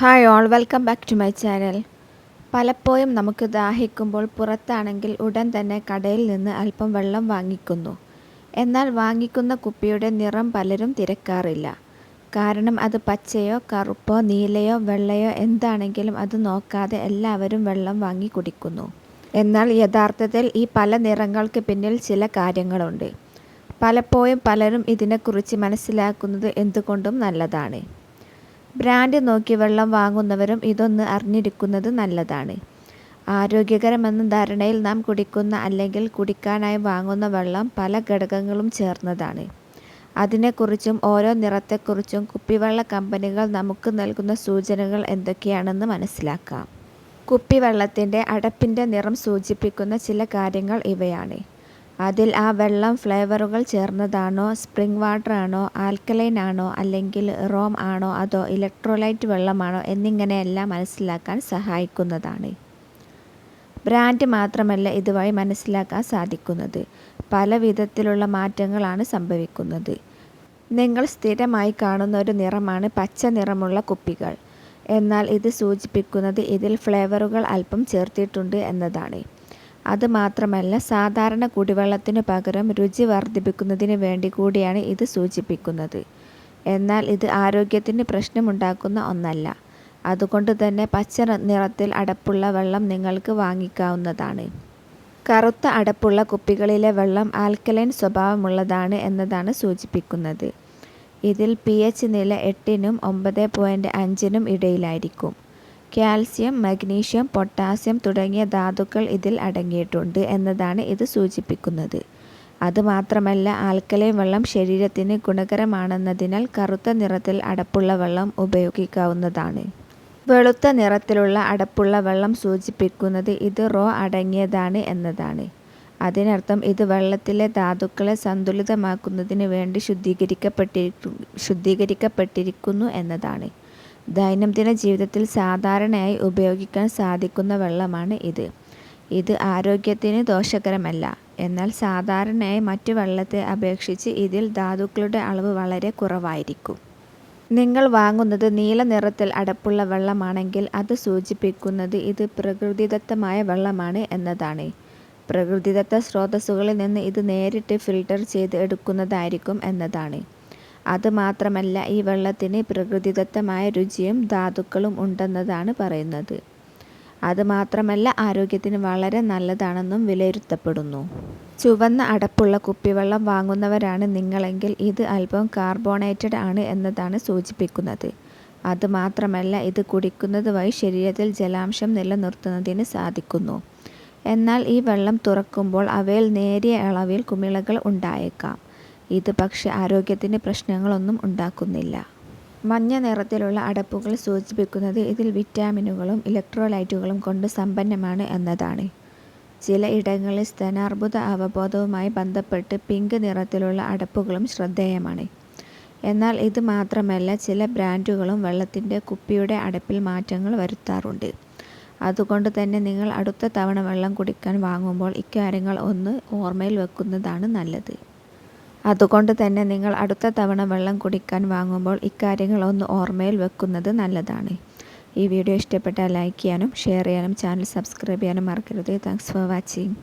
Hi all welcome back to my channel പലപ്പോഴും നമുക്ക് ദാഹിക്കുമ്പോൾ പുറത്താണെങ്കിൽ ഉടൻ തന്നെ കടയിൽ നിന്ന് അല്പം വെള്ളം വാങ്ങിക്കുന്നു. എന്നാൽ വാങ്ങിക്കുന്ന കുപ്പിയുടെ നിറം പലരും തിരക്കാറില്ല. കാരണം അത് പച്ചയോ കറുപ്പോ നീലയോ വെള്ളയോ എന്താണെങ്കിലും അത് നോക്കാതെ എല്ലാവരും വെള്ളം വാങ്ങി കുടിക്കുന്നു. എന്നാൽ യഥാർത്ഥത്തിൽ ഈ പല നിറങ്ങൾക്ക് പിന്നിൽ ചില കാര്യങ്ങളുണ്ട്. പലപ്പോഴും പലരും ഇതിനെക്കുറിച്ച് മനസ്സിലാക്കുന്നത് എന്തുകൊണ്ടും നല്ലതാണ്. ബ്രാൻഡ് നോക്കി വെള്ളം വാങ്ങുന്നവരും ഇതൊന്ന് അറിഞ്ഞിരിക്കുന്നത് നല്ലതാണ്. ആരോഗ്യകരമെന്ന ധാരണയിൽ നാം കുടിക്കുന്ന അല്ലെങ്കിൽ കുടിക്കാനായി വാങ്ങുന്ന വെള്ളം പല ഘടകങ്ങളും ചേർന്നതാണ്. അതിനെക്കുറിച്ചും ഓരോ നിറത്തെക്കുറിച്ചും കുപ്പിവെള്ള കമ്പനികൾ നമുക്ക് നൽകുന്ന സൂചനകൾ എന്തൊക്കെയാണെന്ന് മനസ്സിലാക്കാം. കുപ്പിവെള്ളത്തിന്റെ അടപ്പിന്റെ നിറം സൂചിപ്പിക്കുന്ന ചില കാര്യങ്ങൾ ഇവയാണ്. അതിൽ ആ വെള്ളം ഫ്ലേവറുകൾ ചേർന്നതാണോ സ്പ്രിംഗ് വാട്ടർ ആണോ ആൽക്കലൈൻ ആണോ അല്ലെങ്കിൽ റോം ആണോ അതോ ഇലക്ട്രോലൈറ്റ് വെള്ളമാണോ എന്നിങ്ങനെയെല്ലാം മനസ്സിലാക്കാൻ സഹായിക്കുന്നതാണ്. ബ്രാൻഡ് മാത്രമല്ല ഇതുവഴി മനസ്സിലാക്കാൻ സാധിക്കുന്നത്. പല വിധത്തിലുള്ള മാറ്റങ്ങളാണ് സംഭവിക്കുന്നത്. നിങ്ങൾ സ്ഥിരമായി കാണുന്ന ഒരു നിറമാണ് പച്ച നിറമുള്ള കുപ്പികൾ. എന്നാൽ ഇത് സൂചിപ്പിക്കുന്നത് ഇതിൽ ഫ്ലേവറുകൾ അല്പം ചേർത്തിട്ടുണ്ട് എന്നതാണ്. അതുമാത്രമല്ല സാധാരണ കുടിവെള്ളത്തിനു പകരം രുചി വർദ്ധിപ്പിക്കുന്നതിന് വേണ്ടി കൂടിയാണ് ഇത് സൂചിപ്പിക്കുന്നത്. എന്നാൽ ഇത് ആരോഗ്യത്തിന് പ്രശ്നമുണ്ടാക്കുന്ന ഒന്നല്ല. അതുകൊണ്ട് തന്നെ പച്ച നിറത്തിൽ അടപ്പുള്ള വെള്ളം നിങ്ങൾക്ക് വാങ്ങിക്കാവുന്നതാണ്. കറുത്ത അടപ്പുള്ള കുപ്പികളിലെ വെള്ളം ആൽക്കലൈൻ സ്വഭാവമുള്ളതാണ് എന്നതാണ് സൂചിപ്പിക്കുന്നത്. ഇതിൽ പി എച്ച് നില എട്ടിനും ഒമ്പത് പോയിന്റ് അഞ്ചിനും ഇടയിലായിരിക്കും. കാൽസ്യം മഗ്നീഷ്യം പൊട്ടാസ്യം തുടങ്ങിയ ധാതുക്കൾ ഇതിൽ അടങ്ങിയിട്ടുണ്ട് എന്നതാണ് ഇത് സൂചിപ്പിക്കുന്നത്. അതുമാത്രമല്ല ആൽക്കലൈൻ വെള്ളം ശരീരത്തിന് ഗുണകരമാണെന്നതിനാൽ കറുത്ത നിറത്തിൽ അടപ്പുള്ള വെള്ളം ഉപയോഗിക്കാവുന്നതാണ്. വെളുത്ത നിറത്തിലുള്ള അടപ്പുള്ള വെള്ളം സൂചിപ്പിക്കുന്നത് ഇത് റോ അടങ്ങിയതാണ് എന്നതാണ്. അതിനർത്ഥം ഇത് വെള്ളത്തിലെ ധാതുക്കളെ സന്തുലിതമാക്കുന്നതിന് വേണ്ടി ശുദ്ധീകരിക്കപ്പെട്ടിരിക്കു ശുദ്ധീകരിക്കപ്പെട്ടിരിക്കുന്നു എന്നതാണ്. ദൈനംദിന ജീവിതത്തിൽ സാധാരണയായി ഉപയോഗിക്കാൻ സാധിക്കുന്ന വെള്ളമാണ് ഇത്. ഇത് ആരോഗ്യത്തിന് ദോഷകരമല്ല. എന്നാൽ സാധാരണയായി മറ്റു വെള്ളത്തെ അപേക്ഷിച്ച് ഇതിൽ ധാതുക്കളുടെ അളവ് വളരെ കുറവായിരിക്കും. നിങ്ങൾ വാങ്ങുന്നത് നീല നിറത്തിൽ അടപ്പുള്ള വെള്ളമാണെങ്കിൽ അത് സൂചിപ്പിക്കുന്നത് ഇത് പ്രകൃതിദത്തമായ വെള്ളമാണ് എന്നതാണ്. പ്രകൃതിദത്ത സ്രോതസ്സുകളിൽ നിന്ന് ഇത് നേരിട്ട് ഫിൽട്ടർ ചെയ്ത് എടുക്കുന്നതായിരിക്കും എന്നതാണ്. അതുമാത്രമല്ല ഈ വെള്ളത്തിന് പ്രകൃതിദത്തമായ രുചിയും ധാതുക്കളും ഉണ്ടെന്നതാണ് പറയുന്നത്. അതുമാത്രമല്ല ആരോഗ്യത്തിന് വളരെ നല്ലതാണെന്നും വിലയിരുത്തപ്പെടുന്നു. ചുവന്ന അടപ്പുള്ള കുപ്പിവെള്ളം വാങ്ങുന്നവരാണ് നിങ്ങളെങ്കിൽ ഇത് അല്പം കാർബോണേറ്റഡ് ആണ് എന്നതാണ് സൂചിപ്പിക്കുന്നത്. അതുമാത്രമല്ല ഇത് കുടിക്കുന്നത് വഴി ശരീരത്തിൽ ജലാംശം നിലനിർത്തുന്നതിന് സാധിക്കുന്നു. എന്നാൽ ഈ വെള്ളം തുറക്കുമ്പോൾ അവയിൽ നേരിയ അളവിൽ കുമിളകൾ ഉണ്ടായേക്കാം. ഇത് പക്ഷേ ആരോഗ്യത്തിന് പ്രശ്നങ്ങളൊന്നും ഉണ്ടാക്കുന്നില്ല. മഞ്ഞ നിറത്തിലുള്ള അടപ്പുകൾ സൂചിപ്പിക്കുന്നത് ഇതിൽ വിറ്റാമിനുകളും ഇലക്ട്രോലൈറ്റുകളും കൊണ്ട് സമ്പന്നമാണ് എന്നതാണ്. ചില ഇടങ്ങളിൽ സ്തനാർബുദ അവബോധവുമായി ബന്ധപ്പെട്ട് പിങ്ക് നിറത്തിലുള്ള അടപ്പുകളും ശ്രദ്ധേയമാണ്. എന്നാൽ ഇത് മാത്രമല്ല ചില ബ്രാൻഡുകളും വെള്ളത്തിന്റെ കുപ്പിയുടെ അടപ്പിൽ മാറ്റങ്ങൾ വരുത്താറുണ്ട്. അതുകൊണ്ട് തന്നെ നിങ്ങൾ അടുത്ത തവണ വെള്ളം കുടിക്കാൻ വാങ്ങുമ്പോൾ ഇക്കാര്യങ്ങൾ ഒന്ന് ഓർമ്മയിൽ വെക്കുന്നതാണ് നല്ലത്. അതുകൊണ്ട് തന്നെ നിങ്ങൾ അടുത്ത തവണ വെള്ളം കുടിക്കാൻ വാങ്ങുമ്പോൾ ഇക്കാര്യങ്ങൾ ഒന്ന് ഓർമ്മയിൽ വെക്കുന്നത് നല്ലതാണ്. ഈ വീഡിയോ ഇഷ്ടപ്പെട്ടാൽ ലൈക്ക് ചെയ്യാനും ഷെയർ ചെയ്യാനും ചാനൽ സബ്സ്ക്രൈബ് ചെയ്യാനും മറക്കരുത്. Thanks for watching